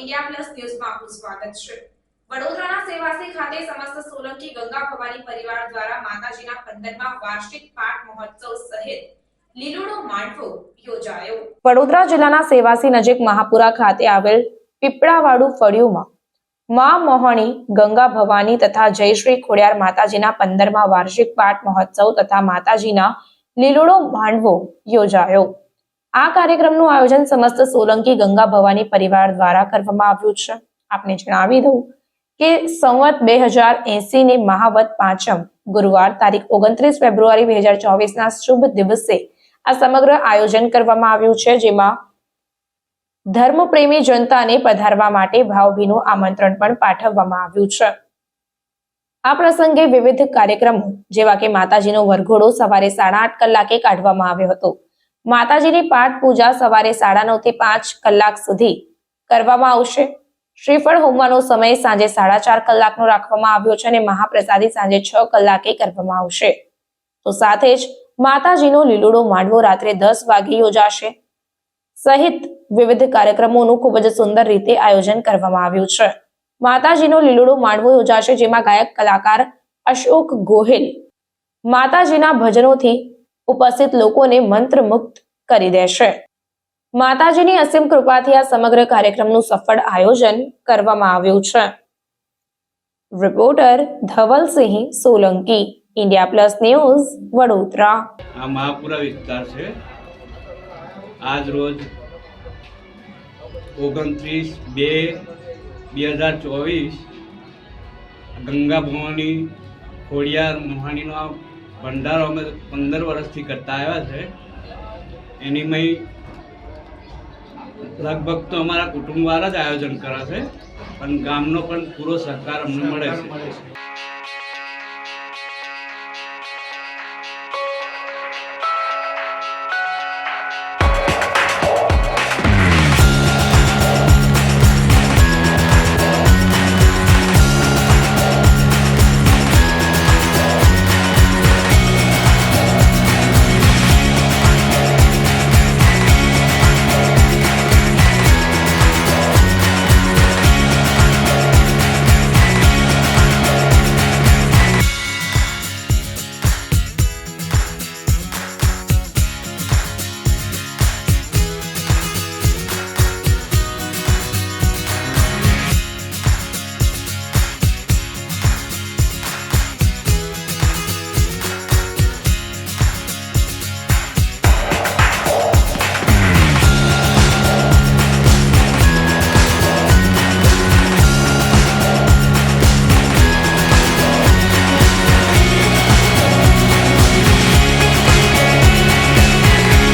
India plus ન્યૂઝમાં આપનું સ્વાગત છે. વડોદરાના સેવાસી ખાતે સમસ્ત સોલંકી ગંગા ભવાની પરિવાર દ્વારા માતાજીના પંદરમાં વાર્ષિક પાઠ મહોત્સવ સહિત વડોદરા જિલ્લાના સેવાસી નજીક મહાપુરા ખાતે આવેલ પીપળાવાડુ ફળિયુમાં મા મોહણી ગંગા ભવાની તથા જયશ્રી ખોડિયાર માતાજીના પંદરમા વાર્ષિક પાઠ મહોત્સવ તથા માતાજીના લીલોડો માંડવો યોજાયો. આ કાર્યક્રમનું આયોજન સમસ્ત સોલંકી ગંગા ભવાની પરિવાર દ્વારા કરવામાં આવ્યું છે. આપને જણાવી દઉં કે સંવત બે હજાર એસી ની મહાવત પાંચમ ગુરુવાર તારીખ ઓગણત્રીસ ફેબ્રુઆરી બે હજાર ચોવીસના શુભ દિવસે આ સમગ્ર આયોજન કરવામાં આવ્યું છે, જેમાં ધર્મપ્રેમી જનતાને પધારવા માટે ભાવભીનું આમંત્રણ પણ પાઠવવામાં આવ્યું છે. આ પ્રસંગે વિવિધ કાર્યક્રમો, જેવા કે માતાજીનો વરઘોડો સવારે સાડા આઠ કલાકે કાઢવામાં આવ્યો હતો. માતાજીની પાઠ પૂજા સવારે સાડા નવથી પાંચ કલાક સુધી કરવામાં આવશે. શ્રીફળ હોમવાનો સમય સાંજે સાડા ચાર કલાકનો રાખવામાં આવ્યો છે અને મહાપ્રસાદી સાંજે છ કલાકે કરવામાં આવશે. તો સાથે જ માતાજીનો લીલુડો માંડવો રાત્રે દસ વાગે યોજાશે. સહિત વિવિધ કાર્યક્રમોનું ખૂબ જ સુંદર રીતે આયોજન કરવામાં આવ્યું છે. માતાજીનો લીલુડો માંડવો યોજાશે જેમાં ગાયક કલાકાર અશોક ગોહિલ માતાજીના ભજનોથી ઉપસ્થિત લોકોને મંત્રમુગ્ધ કરી દેશે. માતાજીની અસીમ કૃપાથી આ સમગ્ર કાર્યક્રમનું સફળ આયોજન કરવામાં આવ્યું છે. Reporter Dhavalsinh Solanki, India plus news, Vadodara. આ મહાપુરા વિસ્તાર છે. આજ રોજ ઓગણત્રીસ બે બે હજાર ચોવીસ ગંગા ભવાની ખોડિયાર મોહાણીનો ભંડારો અમે પંદર વર્ષથી કરતા આવ્યા છે. એની મય લગભગ તો અમારા કુટુંબવાળા જ આયોજન કરે છે, પણ ગામનો પણ પૂરો સહકાર અમને મળે છે.